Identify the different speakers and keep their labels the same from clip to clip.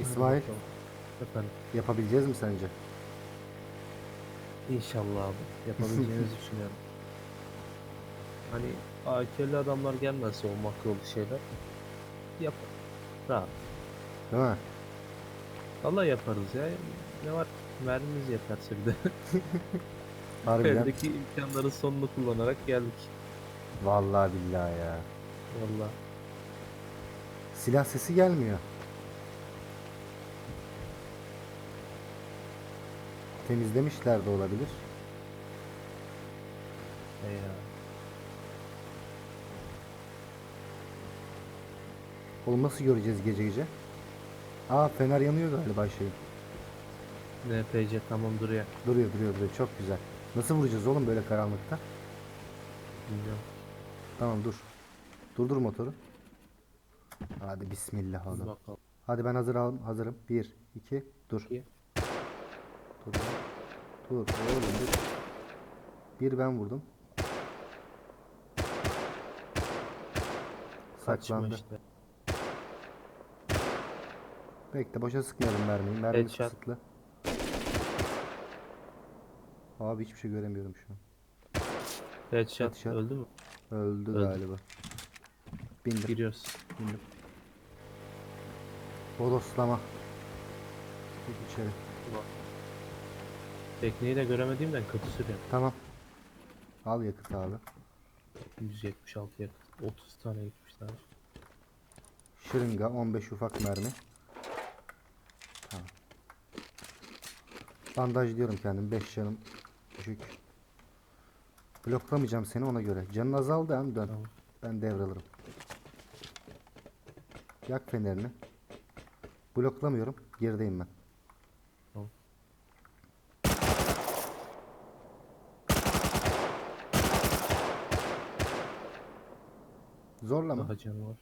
Speaker 1: İsmail.
Speaker 2: Efendim
Speaker 1: yapabileceğiz mi sence?
Speaker 2: inşallah abi yapabileceğinizi düşünüyorum. Hani AK'li adamlar gelmezse o makrolu şeyler yap. Rahat.
Speaker 1: Değil mi?
Speaker 2: Vallahi yaparız ya. Ne var? Mermimiz yeterse bir de.
Speaker 1: Harbiden.
Speaker 2: Eldeki imkanların sonunu kullanarak geldik.
Speaker 1: Vallahi billahi ya.
Speaker 2: Vallahi.
Speaker 1: Silah sesi gelmiyor. Temizlemişler de olabilir.
Speaker 2: He ya.
Speaker 1: Oğlum nasıl göreceğiz gece gece? Aa fener yanıyor galiba şey.
Speaker 2: NPC tamam duruyor.
Speaker 1: Duruyor duruyor duruyor çok güzel. Nasıl vuracağız oğlum böyle karanlıkta?
Speaker 2: Bilmiyorum.
Speaker 1: Tamam dur. Durdur motoru. Hadi bismillah oğlum.
Speaker 2: bakalım.
Speaker 1: Hadi ben hazır al hazırım. 1 2 dur.
Speaker 2: İki.
Speaker 1: Dur. Dur oğlum dur. Bir ben vurdum. Saklandı.
Speaker 2: işte.
Speaker 1: Bekle boşa sıkmayalım mermiyi. Mermi
Speaker 2: Headshot.
Speaker 1: kısıtlı. Abi hiçbir şey göremiyorum şu an.
Speaker 2: Headshot,
Speaker 1: Headshot.
Speaker 2: öldü mü?
Speaker 1: Öldü,
Speaker 2: Öldü.
Speaker 1: galiba. Bindim.
Speaker 2: Giriyoruz.
Speaker 1: bindim. Bodoslama. Gir içeri.
Speaker 2: Tekneyi de göremediğimden kötü sürüyor.
Speaker 1: Tamam. Al yakıt abi.
Speaker 2: 176 yakıt. 30 tane gitmişler.
Speaker 1: Şırınga 15 ufak mermi. Tamam. Bandaj diyorum kendim 5 canım düşük. Bloklamayacağım seni ona göre. Canın azaldı hem dön.
Speaker 2: Tamam.
Speaker 1: Ben devralırım. Yak fenerini. Bloklamıyorum. Gerideyim ben.
Speaker 2: Tamam.
Speaker 1: Zorlama.
Speaker 2: Daha canı var.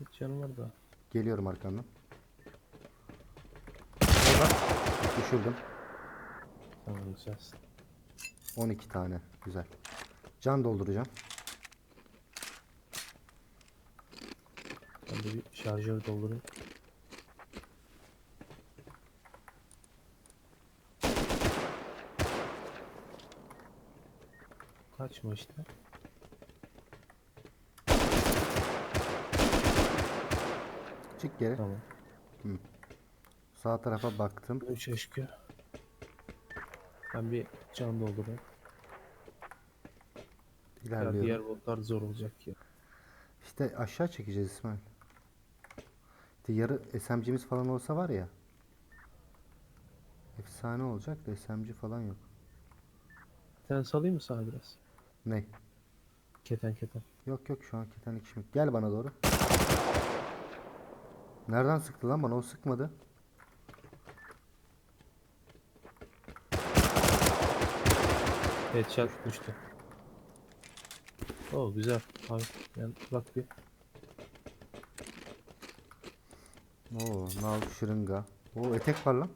Speaker 2: Hiç canı var da.
Speaker 1: Geliyorum arkandan. Düşürdüm.
Speaker 2: Tamam güzelsin.
Speaker 1: 12 tane. Güzel. Can dolduracağım.
Speaker 2: Ben de bir şarjör doldurayım. Kaçma işte.
Speaker 1: Çık geri.
Speaker 2: Tamam.
Speaker 1: Sağ tarafa baktım.
Speaker 2: 3 eşkı. Ben bir can doldurayım. Ya
Speaker 1: İlerliyorum.
Speaker 2: diğer botlar zor olacak ya.
Speaker 1: İşte aşağı çekeceğiz İsmail. İşte yarı SMG'miz falan olsa var ya. Efsane olacak da SMG falan yok.
Speaker 2: Sen salayım mı sana biraz?
Speaker 1: Ne?
Speaker 2: Keten keten.
Speaker 1: Yok yok şu an ketenlik işim yok. Gel bana doğru. Nereden sıktı lan bana? O sıkmadı.
Speaker 2: Headshot düştü. Oo güzel. Abi yani bak bir.
Speaker 1: Oo, nav şırınga. Oo etek var lan.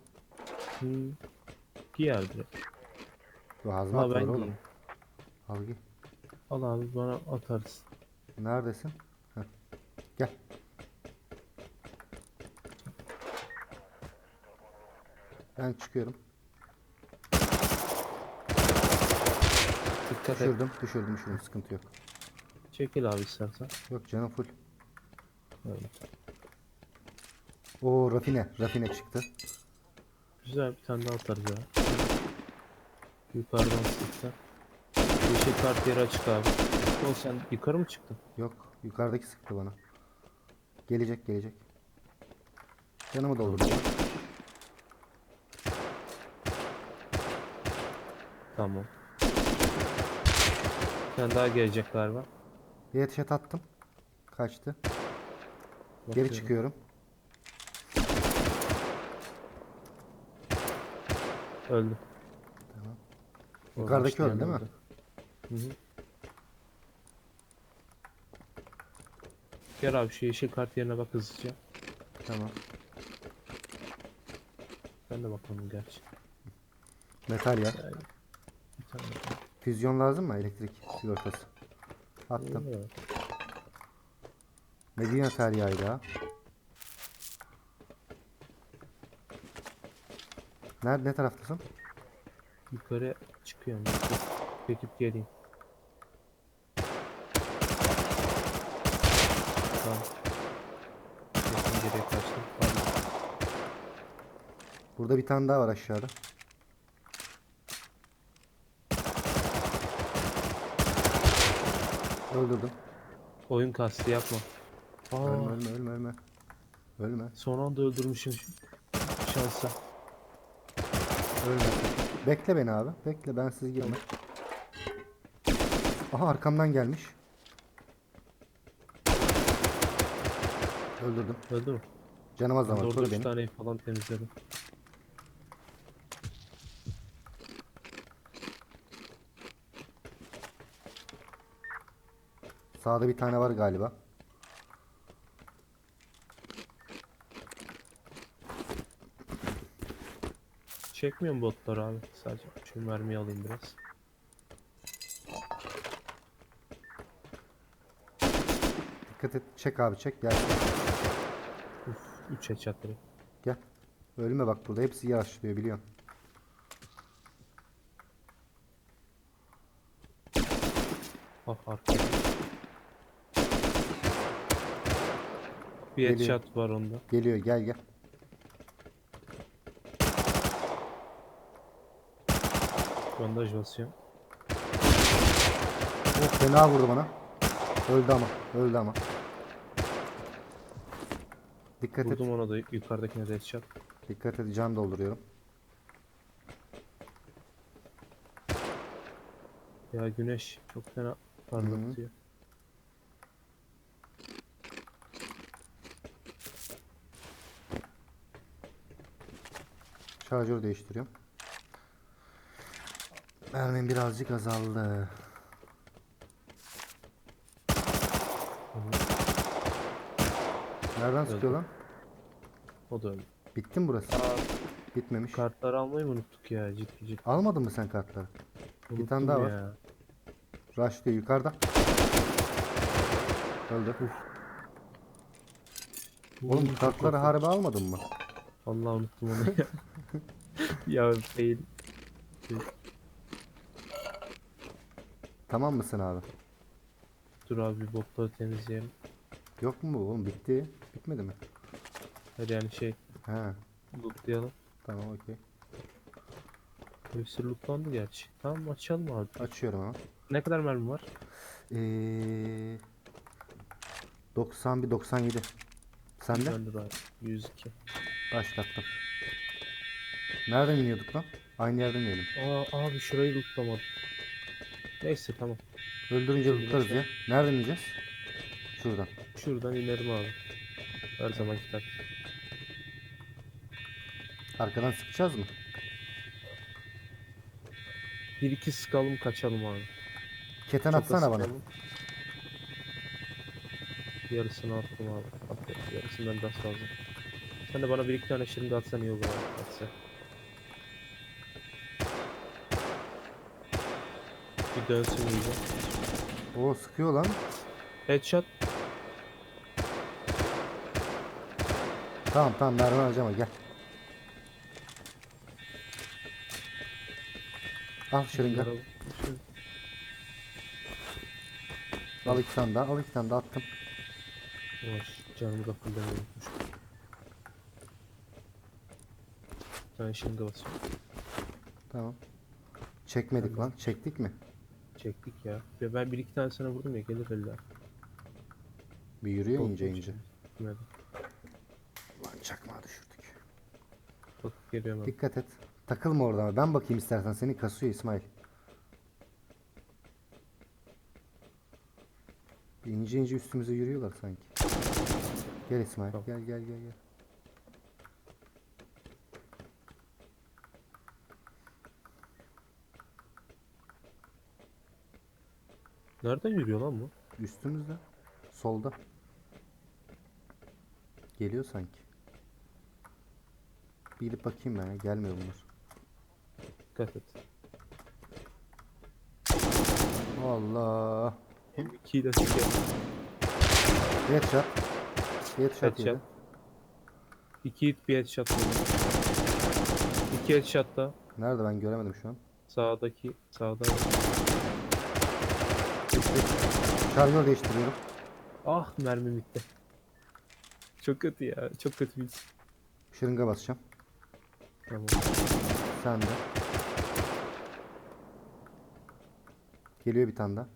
Speaker 2: Hmm. Giyer direkt.
Speaker 1: Bu hazmat var
Speaker 2: ben
Speaker 1: oğlum.
Speaker 2: giyeyim.
Speaker 1: Al giy.
Speaker 2: Al abi bana atarsın.
Speaker 1: Neredesin? Heh. Gel. Ben çıkıyorum.
Speaker 2: Dikkat et.
Speaker 1: Düşürdüm, düşürdüm, düşürdüm. Sıkıntı yok.
Speaker 2: Çekil abi istersen.
Speaker 1: Yok canım full.
Speaker 2: Öyle.
Speaker 1: Oo rafine, rafine çıktı.
Speaker 2: Güzel bir tane daha atarız ya. Yukarıdan sıksa. Yeşil kart yeri açık abi. O sen yukarı mı çıktın?
Speaker 1: Yok, yukarıdaki sıktı bana. Gelecek, gelecek. Canımı dolduracağım.
Speaker 2: Tamam. Sen daha gelecek galiba.
Speaker 1: Bir headshot attım. Kaçtı. Geri
Speaker 2: Bakıyorum.
Speaker 1: çıkıyorum.
Speaker 2: Öldü.
Speaker 1: Tamam. Yukarıdaki öldü değil mi?
Speaker 2: Hı hı. Gel abi şu yeşil kart yerine bak hızlıca.
Speaker 1: Tamam.
Speaker 2: Ben de bakalım gerçi.
Speaker 1: Metal ya.
Speaker 2: Yani, bir.
Speaker 1: Füzyon lazım mı? Elektrik sigortası. Attım. Medina teryağıyla. Nerede ne taraftasın?
Speaker 2: Yukarı çıkıyorum. Çekip geleyim. Tamam. Geriye kaçtım.
Speaker 1: Burada bir tane daha var aşağıda. Öldürdüm.
Speaker 2: Oyun kastı yapma. Aa,
Speaker 1: Ölme ölme ölme ölme. Ölme.
Speaker 2: son anda öldürmüşüm şansa.
Speaker 1: Ölme. Bekle beni abi. Bekle ben siz girme. Aha arkamdan gelmiş. Öldürdüm.
Speaker 2: Öldü mü?
Speaker 1: Canım
Speaker 2: Ben de
Speaker 1: ama
Speaker 2: orada
Speaker 1: koru
Speaker 2: 3
Speaker 1: beni.
Speaker 2: taneyi falan temizledim.
Speaker 1: Sağda bir tane var galiba.
Speaker 2: Çekmiyor mu botlar abi? Sadece şu mermiyi alayım biraz.
Speaker 1: Dikkat et. Çek abi çek. Gel.
Speaker 2: Uf, 3 headshot direkt.
Speaker 1: Gel. Ölme bak burada. Hepsi yaraşlıyor biliyorum.
Speaker 2: Ah arkada. Bir
Speaker 1: Geliyor.
Speaker 2: headshot var onda.
Speaker 1: Geliyor gel gel.
Speaker 2: Bandaj basıyorum.
Speaker 1: Oh fena vurdu bana. Öldü ama. Öldü ama. Dikkat et.
Speaker 2: Vurdum ona da yukarıdakine de headshot.
Speaker 1: Dikkat et can dolduruyorum.
Speaker 2: Ya güneş çok fena parlatıyor.
Speaker 1: Şarjör değiştiriyorum. Mermim birazcık azaldı. Nereden sıkıyor lan?
Speaker 2: O da öyle.
Speaker 1: Bitti mi burası?
Speaker 2: Aa,
Speaker 1: Bitmemiş.
Speaker 2: kartları almayı mı unuttuk ya ciddi ciddi.
Speaker 1: Almadın mı sen kartları?
Speaker 2: Unuttum
Speaker 1: tane daha var.
Speaker 2: ya.
Speaker 1: Rush diyor yukarıda. Öldü. Oğlum kartları
Speaker 2: korkunç.
Speaker 1: harbi almadın mı?
Speaker 2: Vallahi unuttum onu ya. ya değil.
Speaker 1: Tamam mısın abi?
Speaker 2: Dur abi bir botları temizleyelim.
Speaker 1: Yok mu bu oğlum bitti. Bitmedi mi?
Speaker 2: Hadi yani şey
Speaker 1: He
Speaker 2: lootlayalım.
Speaker 1: tamam okey.
Speaker 2: Hepsi lootlandı gerçi. Tamam açalım abi.
Speaker 1: Açıyorum ama.
Speaker 2: Ne kadar mermi var?
Speaker 1: Ee, 91 97. Sende?
Speaker 2: De var. 102.
Speaker 1: Başlattım. Nereden iniyorduk lan? Aynı yerden inelim.
Speaker 2: Aa abi şurayı lootlamadım. Neyse tamam.
Speaker 1: Öldürünce
Speaker 2: Şimdi
Speaker 1: tutarız ya. Nereden ineceğiz? Şuradan.
Speaker 2: Şuradan inerim abi. Her zaman gider.
Speaker 1: Arkadan sıkacağız mı?
Speaker 2: Bir iki sıkalım kaçalım abi.
Speaker 1: Keten
Speaker 2: Çok
Speaker 1: atsana bana.
Speaker 2: sıkalım. Yarısını attım abi. Yarısından biraz fazla. Sen de bana bir iki tane şimdi atsan iyi olur. Atsa. Bir dönsün iyice.
Speaker 1: Oo sıkıyor lan.
Speaker 2: Headshot.
Speaker 1: Tamam tamam mermi harcama gel. Al şırınga. Al iki tane daha. Al iki tane daha attım.
Speaker 2: Yavaş. Canımı da fullemeyi unutmuşum. Tane şimdi basıyorum.
Speaker 1: Tamam. Çekmedik lan. Çektik mi?
Speaker 2: Çektik ya. ya. Ben bir iki tane sana vurdum ya gelir eller.
Speaker 1: Bir yürüyor
Speaker 2: Çok
Speaker 1: ince ince.
Speaker 2: Gitmedi.
Speaker 1: Lan çakmağı düşürdük.
Speaker 2: Bakıp geliyorum abi.
Speaker 1: Dikkat et. Takılma orada ama. Ben bakayım istersen. Seni kasıyor İsmail. Bir ince ince üstümüze yürüyorlar sanki. Gel İsmail.
Speaker 2: Tamam.
Speaker 1: Gel gel gel gel.
Speaker 2: Nereden yürüyor lan bu?
Speaker 1: Üstümüzde. Solda. Geliyor sanki. Bir gidip bakayım ben ya. Gelmiyor bunlar.
Speaker 2: Dikkat et.
Speaker 1: Allah.
Speaker 2: M2'yi de sıkıyor.
Speaker 1: Headshot. Headshot yedi.
Speaker 2: Headshot. İki hit bir headshot. İki headshot da.
Speaker 1: Nerede ben göremedim şu an.
Speaker 2: Sağdaki. Sağda.
Speaker 1: Şarjör değiştiriyorum.
Speaker 2: Ah mermi bitti. Çok kötü ya. Çok kötü bir
Speaker 1: Şırınga basacağım.
Speaker 2: Tamam.
Speaker 1: Sen de. Geliyor bir tane daha.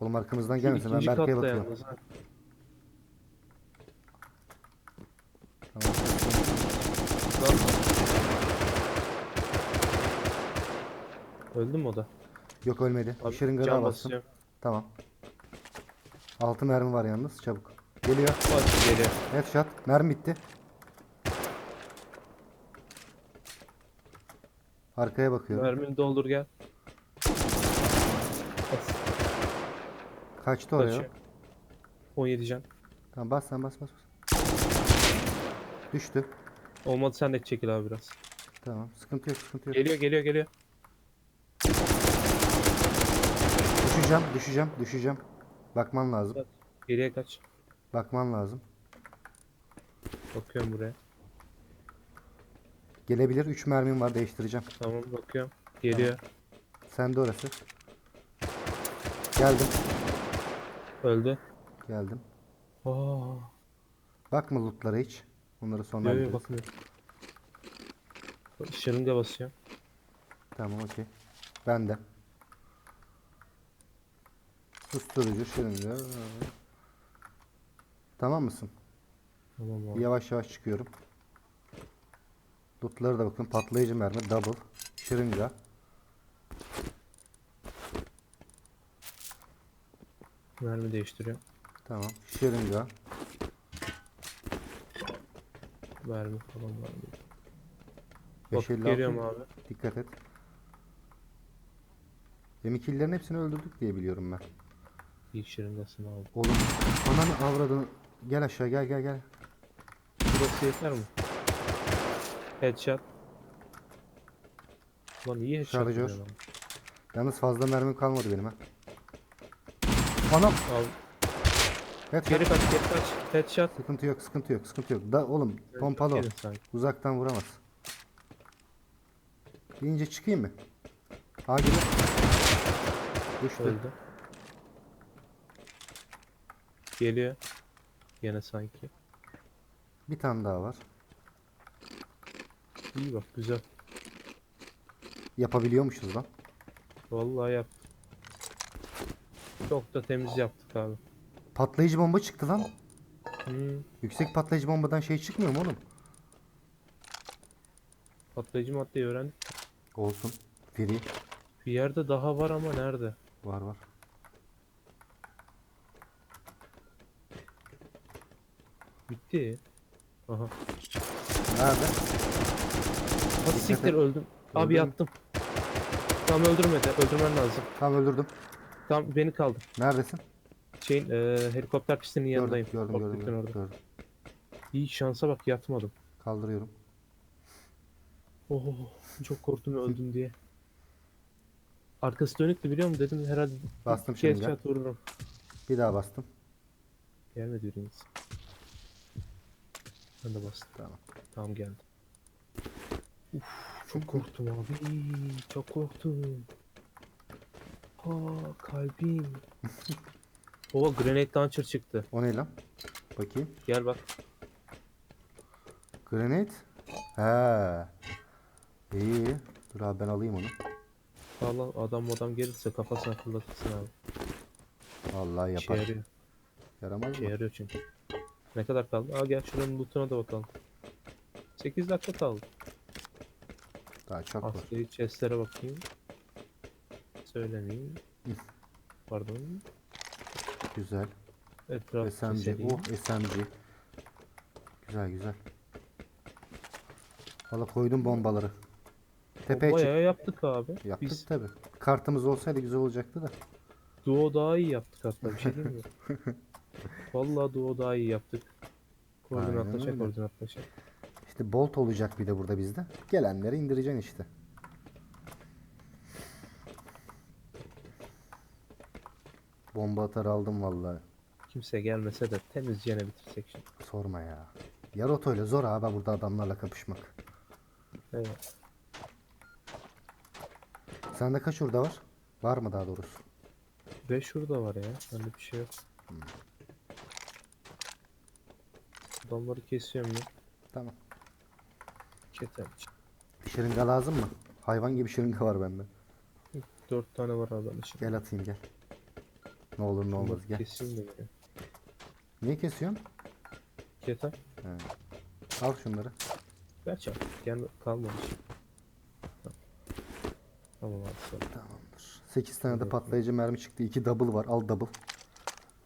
Speaker 1: Oğlum arkamızdan gelmesin. Ben
Speaker 2: ikinci
Speaker 1: Berkay'a
Speaker 2: katta
Speaker 1: bakıyorum.
Speaker 2: yalnız. ha.
Speaker 1: Tamam.
Speaker 2: Lan. Öldü mü o da?
Speaker 1: Yok ölmedi.
Speaker 2: Abi,
Speaker 1: Şırınga
Speaker 2: can
Speaker 1: daha bastım.
Speaker 2: basacağım.
Speaker 1: Tamam. Altı mermi var yalnız. Çabuk. Geliyor.
Speaker 2: Bak geliyor.
Speaker 1: Headshot. Mermi bitti. Arkaya bakıyorum.
Speaker 2: Mermini doldur gel. Bas.
Speaker 1: Kaçtı oraya.
Speaker 2: Kaçıyor. 17 can.
Speaker 1: Tamam bas sen bas bas. bas. Düştü.
Speaker 2: Olmadı sen de çekil abi biraz.
Speaker 1: Tamam. Sıkıntı yok sıkıntı yok.
Speaker 2: Geliyor geliyor geliyor.
Speaker 1: Düşeceğim düşeceğim düşeceğim. Bakman lazım.
Speaker 2: Geriye kaç.
Speaker 1: Bakman lazım.
Speaker 2: Bakıyorum buraya.
Speaker 1: Gelebilir. 3 mermim var değiştireceğim.
Speaker 2: Tamam bakıyorum. Geliyor.
Speaker 1: Sen de orası. Geldim.
Speaker 2: Öldü.
Speaker 1: Geldim.
Speaker 2: Aa.
Speaker 1: Bakma lootlara hiç. Onları sonra
Speaker 2: Yo, yo,
Speaker 1: hallederiz.
Speaker 2: bakmıyorum. Şırınga basıyorum.
Speaker 1: Tamam okey. Ben de. Susturucu şırınga. Tamam mısın?
Speaker 2: Tamam abi.
Speaker 1: Yavaş yavaş çıkıyorum. Lootlara da bakın. Patlayıcı mermi. Double. Şırınga.
Speaker 2: Mermi değiştiriyorum.
Speaker 1: Tamam. Şırınga.
Speaker 2: Mermi falan var? Bakıp
Speaker 1: 556.
Speaker 2: geliyorum abi.
Speaker 1: Dikkat et. M2'lilerin hepsini öldürdük diye biliyorum ben.
Speaker 2: İlk şırıngasını aldım.
Speaker 1: Oğlum ananı avradını. Gel aşağı gel gel gel.
Speaker 2: Burası yeter mi? Headshot. Lan iyi headshot.
Speaker 1: Şarjör. Yalnız fazla mermim kalmadı benim ha. Anam.
Speaker 2: Al.
Speaker 1: Headshot.
Speaker 2: Geri kaç geri kaç. Headshot.
Speaker 1: Sıkıntı yok sıkıntı yok sıkıntı yok. Da oğlum pompalı.
Speaker 2: Gelin sanki.
Speaker 1: Uzaktan vuramaz. İnce çıkayım mı? Ha gibi. Düştü.
Speaker 2: Öldü. Geliyor. Yine sanki.
Speaker 1: Bir tane daha var.
Speaker 2: İyi bak güzel.
Speaker 1: Yapabiliyormuşuz lan.
Speaker 2: Vallahi yaptık. Çok da temiz yaptık abi.
Speaker 1: Patlayıcı bomba çıktı lan.
Speaker 2: Hmm.
Speaker 1: Yüksek patlayıcı bombadan şey çıkmıyor mu oğlum?
Speaker 2: Patlayıcı maddeyi öğrendik.
Speaker 1: Olsun. Free.
Speaker 2: Bir yerde daha var ama nerede?
Speaker 1: Var var.
Speaker 2: Bitti. Aha.
Speaker 1: Nerede?
Speaker 2: Hadi siktir öldüm. Abi
Speaker 1: Öldün mü?
Speaker 2: yattım. Tam öldürmedi. Öldürmen lazım.
Speaker 1: Tam öldürdüm.
Speaker 2: Tam beni kaldı.
Speaker 1: Neredesin?
Speaker 2: Şeyin eee, helikopter pistinin yanındayım.
Speaker 1: gördüm, gördüm,
Speaker 2: bütün
Speaker 1: gördüm,
Speaker 2: orada.
Speaker 1: gördüm.
Speaker 2: İyi şansa bak yatmadım.
Speaker 1: Kaldırıyorum.
Speaker 2: Oh çok korktum öldüm diye. Arkası dönüktü biliyor musun? Dedim herhalde
Speaker 1: Bastım
Speaker 2: iki
Speaker 1: şimdi.
Speaker 2: headshot vururum.
Speaker 1: Bir daha bastım.
Speaker 2: Gelmedi birincisi. Ben de bastım.
Speaker 1: Tamam.
Speaker 2: Tamam geldi. Uf, çok korktum abi. Çok korktum. Ha kalbim. Baba grenade launcher çıktı.
Speaker 1: O ne lan? Bakayım.
Speaker 2: Gel bak.
Speaker 1: Granate. He. İyi. Dur abi ben alayım onu.
Speaker 2: Valla adam adam gelirse kafasına fırlatırsın abi.
Speaker 1: Vallahi
Speaker 2: İşe
Speaker 1: yapar.
Speaker 2: yarıyor.
Speaker 1: Yaramaz
Speaker 2: İşe
Speaker 1: mı?
Speaker 2: yarıyor çünkü. Ne kadar kaldı? Aa gel şuranın lootuna da bakalım. 8 dakika kaldı.
Speaker 1: Daha çok var.
Speaker 2: Askeri chestlere bakayım. Söylemeyeyim. Pardon.
Speaker 1: Güzel.
Speaker 2: Etraf
Speaker 1: SMG. Oh SMG. Güzel güzel. Valla koydum bombaları. Tepeye çık.
Speaker 2: Bayağı yaptık abi.
Speaker 1: Yaptık
Speaker 2: Biz
Speaker 1: tabi. Kartımız olsaydı güzel olacaktı da.
Speaker 2: duo daha iyi yaptık hatta bir şey değil mi? Vallahi duo daha iyi yaptık. Koordinatlaşa koordinatlaşa.
Speaker 1: İşte bolt olacak bir de burada bizde. Gelenleri indireceksin işte. Bomba atar aldım vallahi.
Speaker 2: Kimse gelmese de temizcene bitirsek şimdi.
Speaker 1: Sorma ya. Yaroto ile zor abi burada adamlarla kapışmak.
Speaker 2: Evet.
Speaker 1: Sende kaç hurda var? Var mı daha doğrusu?
Speaker 2: 5 şurada var ya. Bende bir şey yok. Adamları kesiyorum ya.
Speaker 1: Tamam.
Speaker 2: Ketem.
Speaker 1: Şırınga lazım mı? Hayvan gibi şırınga var bende.
Speaker 2: 4 tane var adam için.
Speaker 1: Gel atayım gel. Ne olur ne olmaz gel.
Speaker 2: Keseyim de gene.
Speaker 1: Niye kesiyorsun?
Speaker 2: Ketem.
Speaker 1: Al şunları.
Speaker 2: Gerçi artık gel kalmamış. Tamam abi.
Speaker 1: Tamamdır. 8 tane de patlayıcı mermi çıktı. 2 double var. Al double.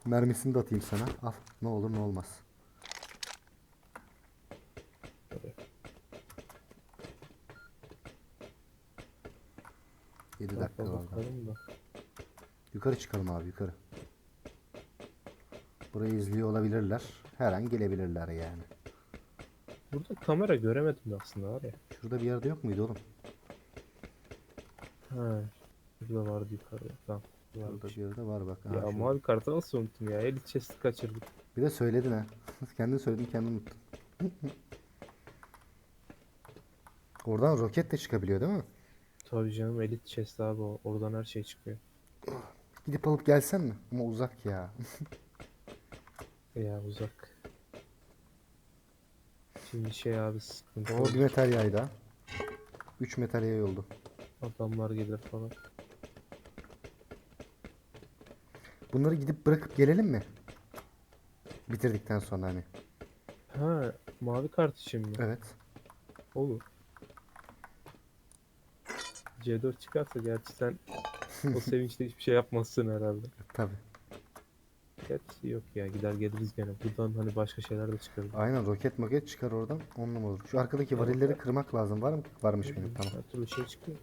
Speaker 1: Mermisini de atayım sana. Al. Ne olur ne olmaz. 7 dakika var. Yukarı çıkalım abi yukarı. Burayı izliyor olabilirler. Her an gelebilirler yani.
Speaker 2: Burada kamera göremedim de aslında var ya.
Speaker 1: Şurada bir yerde yok muydu oğlum?
Speaker 2: Ha. Burada vardı yukarıda. Tamam.
Speaker 1: Burada bir yerde var bak.
Speaker 2: Ya
Speaker 1: şurada.
Speaker 2: mavi kartı nasıl unuttum ya? Elit chest'i kaçırdık.
Speaker 1: Bir de söyledin ha. kendin söyledin kendin unuttun. Oradan roket de çıkabiliyor değil mi?
Speaker 2: Tabii canım elit chest abi o. Oradan her şey çıkıyor.
Speaker 1: Gidip alıp gelsen mi? Ama uzak ya.
Speaker 2: Ya uzak. Şimdi şey abi sıkıntı
Speaker 1: O bir metal yay daha. 3 metal yay oldu.
Speaker 2: Adamlar gelir falan.
Speaker 1: Bunları gidip bırakıp gelelim mi? Bitirdikten sonra hani.
Speaker 2: Ha mavi kart için mi?
Speaker 1: Evet.
Speaker 2: Olur. C4 çıkarsa gerçi sen o sevinçte hiçbir şey yapmazsın herhalde.
Speaker 1: Tabi.
Speaker 2: Gerçi yok ya gider geliriz gene. Buradan hani başka şeyler de çıkarır.
Speaker 1: Aynen roket moket çıkar oradan. On numara olur. Şu arkadaki varilleri kırmak lazım. Var mı? Varmış benim tamam.
Speaker 2: Her türlü şey çıkıyor.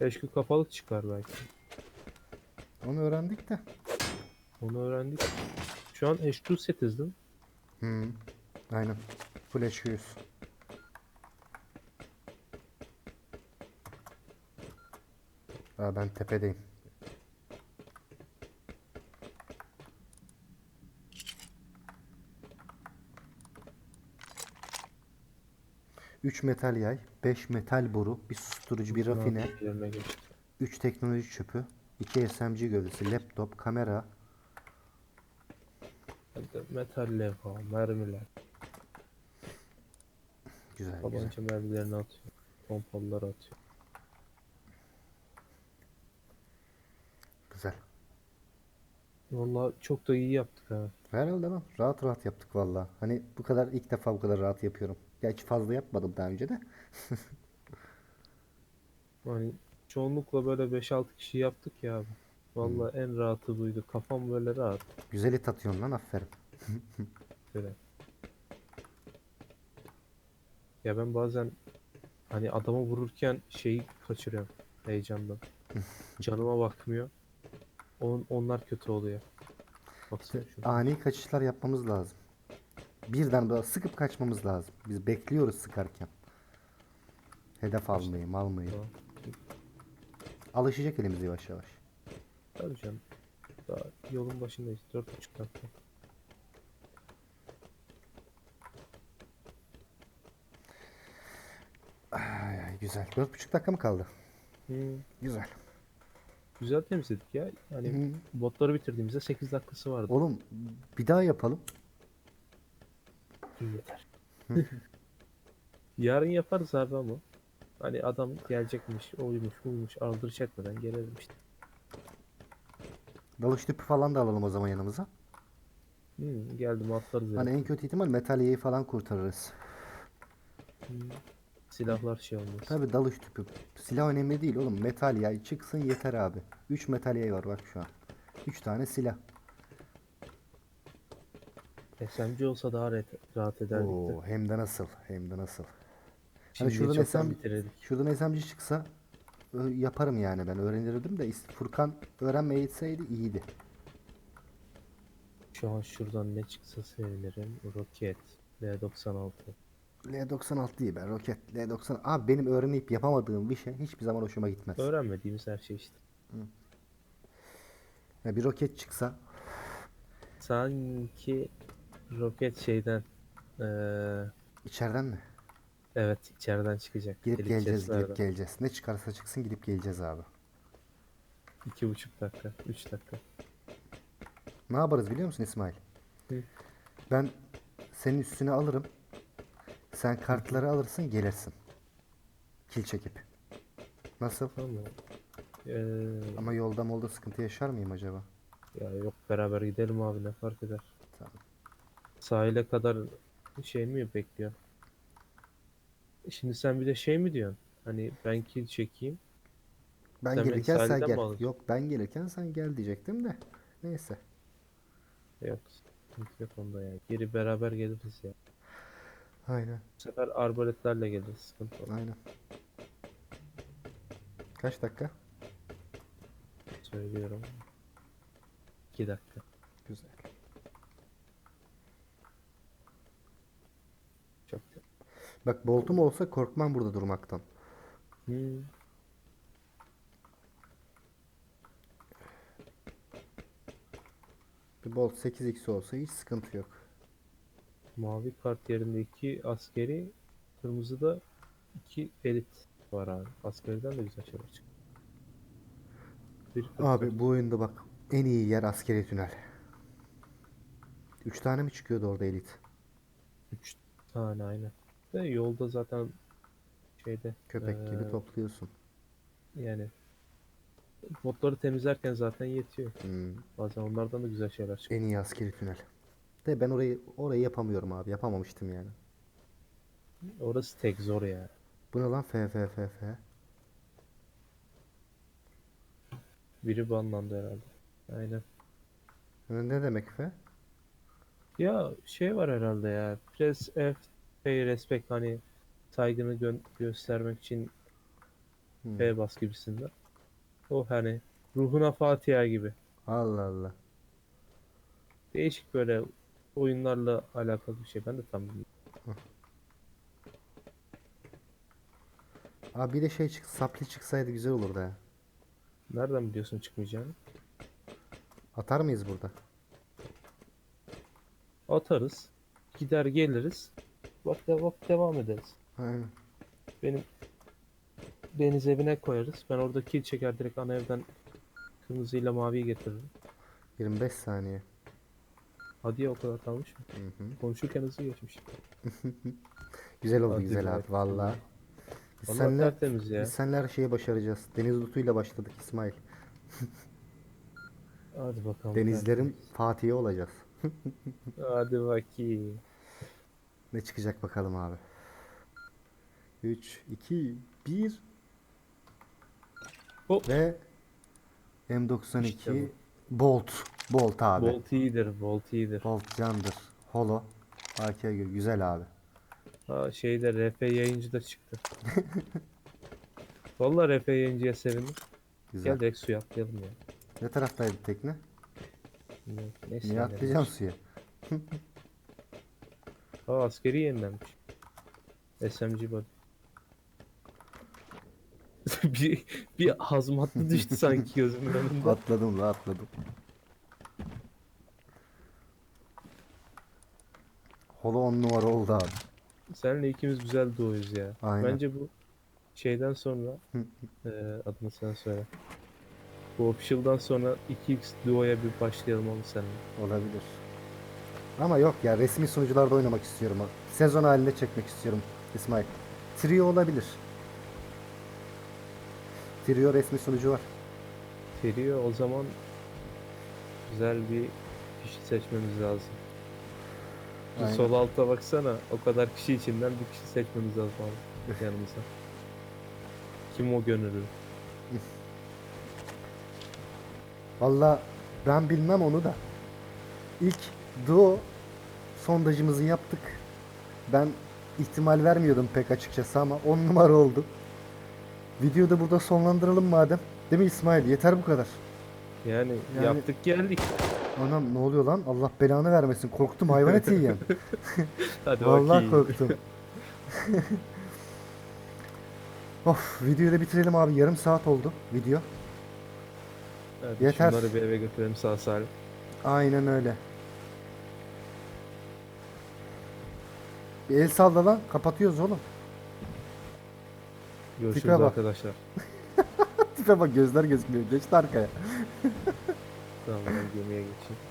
Speaker 2: Eşkü kapalık çıkar belki.
Speaker 1: Onu öğrendik de.
Speaker 2: Onu öğrendik. Şu an H2 setiz değil mi?
Speaker 1: Hı. Aynen. Full HQ'yuz. Aa, ben tepedeyim. Üç metal yay, 5 metal boru, bir susturucu, bir rafine. 3 teknoloji çöpü, 2 SMG gövdesi, laptop, kamera,
Speaker 2: metal levha, mermiler.
Speaker 1: güzel güzel.
Speaker 2: Tabanca mermilerini atıyor. Pompalıları atıyor.
Speaker 1: Güzel.
Speaker 2: Vallahi çok da iyi yaptık ha.
Speaker 1: Herhalde lan. Rahat rahat yaptık valla. Hani bu kadar ilk defa bu kadar rahat yapıyorum. Gerçi fazla yapmadım daha önce de.
Speaker 2: Hani çoğunlukla böyle 5-6 kişi yaptık ya abi. Vallahi en rahatı buydu. Kafam böyle rahat.
Speaker 1: Güzel it atıyorsun lan aferin.
Speaker 2: Böyle. Ya ben bazen hani adama vururken şeyi kaçırıyorum heyecandan. Canıma bakmıyor. On, onlar kötü oluyor. Baksana şuna.
Speaker 1: Ani kaçışlar yapmamız lazım. Birden böyle sıkıp kaçmamız lazım. Biz bekliyoruz sıkarken. Hedef almayı, almayı.
Speaker 2: Tamam.
Speaker 1: Alışacak elimiz yavaş yavaş.
Speaker 2: Tabii canım. Daha yolun başındayız. Dört buçuk dakika.
Speaker 1: Ay, ay, güzel. Dört buçuk dakika mı kaldı?
Speaker 2: Hmm,
Speaker 1: Güzel.
Speaker 2: Güzel temizledik ya. Yani
Speaker 1: Hı.
Speaker 2: botları bitirdiğimizde 8 dakikası vardı.
Speaker 1: Oğlum bir daha yapalım.
Speaker 2: İyi yeter. Yarın yaparız abi ama. Hani adam gelecekmiş, oymuş, buymuş, aldırış etmeden gelelim işte.
Speaker 1: Dalış tüpü falan da alalım o zaman yanımıza.
Speaker 2: Hmm, geldim atlarız.
Speaker 1: Hani
Speaker 2: yani.
Speaker 1: en kötü ihtimal metal yeği falan kurtarırız.
Speaker 2: Hmm. Silahlar şey olmaz.
Speaker 1: Tabi dalış tüpü. Silah önemli değil oğlum. Metal yay çıksın yeter abi. 3 metal yay var bak şu an. 3 tane silah.
Speaker 2: SMG olsa daha rahat, rahat ederdik de.
Speaker 1: Oo, hem de nasıl? Hem de nasıl?
Speaker 2: Şimdi
Speaker 1: şuradan
Speaker 2: çoktan
Speaker 1: SM
Speaker 2: bitirirdik.
Speaker 1: Şuradan SMG çıksa yaparım yani ben öğrenirdim de Furkan öğrenmeye gitseydi iyiydi.
Speaker 2: Şu an şuradan ne çıksa sevinirim. Roket, L96.
Speaker 1: L96 değil ben roket L90 abi benim öğrenip yapamadığım bir şey hiçbir zaman hoşuma gitmez.
Speaker 2: Öğrenmediğimiz her şey işte.
Speaker 1: Ya bir roket çıksa
Speaker 2: Sanki roket şeyden eee
Speaker 1: içeriden mi?
Speaker 2: Evet içeriden çıkacak.
Speaker 1: Gidip
Speaker 2: Delik
Speaker 1: geleceğiz, gidip geleceğiz. Ne çıkarsa çıksın gidip geleceğiz abi.
Speaker 2: İki buçuk dakika. Üç dakika.
Speaker 1: Ne yaparız biliyor musun İsmail?
Speaker 2: Hı.
Speaker 1: Ben senin üstüne alırım. Sen kartları alırsın gelirsin. Kil çekip. Nasıl?
Speaker 2: Tamam? Ee,
Speaker 1: Ama yolda molda sıkıntı yaşar mıyım acaba?
Speaker 2: ya yok beraber gidelim abi ne fark eder.
Speaker 1: Tamam.
Speaker 2: Sahile kadar şey mi bekliyor? Şimdi sen bir de şey mi diyorsun? Hani ben kill çekeyim.
Speaker 1: Ben
Speaker 2: Sen beni
Speaker 1: gelirken sen
Speaker 2: sahilden mi
Speaker 1: gel. Yok ben gelirken sen gel diyecektim de. Neyse.
Speaker 2: Yok. Sıkıntı yok onda ya. Geri beraber geliriz ya.
Speaker 1: Aynen.
Speaker 2: Bu sefer arbaletlerle geliriz. Sıkıntı yok.
Speaker 1: Aynen. Kaç dakika?
Speaker 2: Söylüyorum. 2 dakika.
Speaker 1: Güzel.
Speaker 2: Çok
Speaker 1: Bak boltum olsa korkmam burada durmaktan.
Speaker 2: Hmm.
Speaker 1: Bir bolt 8x olsa hiç sıkıntı yok.
Speaker 2: Mavi kart yerinde 2 askeri, kırmızıda 2 elit var abi. Askeriden de güzel şeyler. Bir kırk
Speaker 1: Abi bu oyunda bak en iyi yer askeri tünel. 3 tane mi çıkıyordu orada elit?
Speaker 2: Üç tane aynen. Ve yolda zaten şeyde
Speaker 1: Köpek gibi
Speaker 2: eee,
Speaker 1: topluyorsun.
Speaker 2: yani botları temizlerken zaten yetiyor.
Speaker 1: Hmm,
Speaker 2: Bazen onlardan da güzel şeyler çıkıyor.
Speaker 1: En iyi askeri tünel. De ben orayı orayı yapamıyorum abi. Yapamamıştım yani.
Speaker 2: Orası tek zor ya.
Speaker 1: Bu ne lan F F F F.
Speaker 2: Biri banlandı herhalde. Aynen.
Speaker 1: Ne demek F?
Speaker 2: Ya şey var herhalde ya. Press F pay respect hani saygını gö- göstermek için
Speaker 1: Hmm.
Speaker 2: F bas gibisinden. O hani ruhuna Fatiha gibi.
Speaker 1: Allah Allah.
Speaker 2: Değişik böyle oyunlarla alakalı bir şey. Ben de tam bilmiyorum.
Speaker 1: Abi bir de şey çık sapli çıksaydı güzel olurdu ha.
Speaker 2: Nereden biliyorsun çıkmayacağını?
Speaker 1: Atar mıyız burada?
Speaker 2: Atarız. Gider geliriz. Bak, de, bak devam ederiz.
Speaker 1: Aynen.
Speaker 2: Benim deniz evine koyarız. Ben orada kill çeker direkt ana evden kırmızıyla maviyi getiririm.
Speaker 1: 25 saniye.
Speaker 2: Hadi ya o kadar kalmış mı?
Speaker 1: Hı hı.
Speaker 2: Konuşurken hızlı geçmiş.
Speaker 1: Güzel oldu
Speaker 2: Hadi
Speaker 1: güzel abi valla. Biz
Speaker 2: Vallahi
Speaker 1: senle,
Speaker 2: tertemiz ya.
Speaker 1: biz senle her şeyi başaracağız. Deniz lutuyla başladık İsmail.
Speaker 2: Hadi bakalım.
Speaker 1: Denizlerin Fatih'i olacağız.
Speaker 2: Hadi bakayım.
Speaker 1: Ne çıkacak bakalım abi. 3, 2, 1
Speaker 2: Hop.
Speaker 1: ve M92
Speaker 2: İşte
Speaker 1: Bolt. Bolt abi. Bolt,
Speaker 2: Bolt iyidir, Bolt iyidir.
Speaker 1: candır. Holo. AK gö- güzel abi.
Speaker 2: Ha şeyde RF yayıncı da çıktı. Vallahi RF yayıncıya sevindim.
Speaker 1: Güzel.
Speaker 2: Gel direkt suya atlayalım ya.
Speaker 1: Ne taraftaydı tekne?
Speaker 2: Ne- Neyse.
Speaker 1: Niye atlayacağım suya?
Speaker 2: Aa askeri yenilenmiş. SMG body. bir, bir hazmatlı düştü sanki gözümün önünde.
Speaker 1: Atladım la atladım. Holo 10 numara oldu abi.
Speaker 2: Seninle ikimiz güzel duoyuz ya.
Speaker 1: Aynen.
Speaker 2: Bence bu şeyden sonra eee adını sen söyle. Bu official'dan sonra 2x duoya bir başlayalım onu seninle.
Speaker 1: Olabilir. Ama yok ya resmi sunucularda oynamak istiyorum. Sezon halinde çekmek istiyorum İsmail. Trio olabilir. Trio resmi sunucu var.
Speaker 2: Trio o zaman güzel bir kişi seçmemiz lazım. Şu
Speaker 1: Aynen.
Speaker 2: sol alta baksana. O kadar kişi içinden bir kişi seçmemiz lazım abi yanımıza. Kim o gönüllü?
Speaker 1: Valla ben bilmem onu da. İlk duo sondajımızı yaptık. Ben ihtimal vermiyordum pek açıkçası ama 10 numara oldu. Videoyu da burada sonlandıralım madem. Değil mi İsmail? Yeter bu kadar.
Speaker 2: Yani,
Speaker 1: Yani-
Speaker 2: yaptık geldik.
Speaker 1: Anam ne oluyor lan? Allah belanı vermesin. Korktum hayvan eti yiyen.
Speaker 2: Hadi
Speaker 1: Vallahi
Speaker 2: bakayım.
Speaker 1: korktum. of videoyu da bitirelim abi. Yarım saat oldu video.
Speaker 2: Hadi
Speaker 1: Yeter.
Speaker 2: Şunları bir eve götürelim sağ salim.
Speaker 1: Aynen öyle. Bir el salla lan. Kapatıyoruz oğlum.
Speaker 2: Görüşürüz
Speaker 1: Tipe bak.
Speaker 2: arkadaşlar.
Speaker 1: Tipe bak gözler gözükmüyor. Geçti arkaya.
Speaker 2: Tamam ben gemiye geçeyim.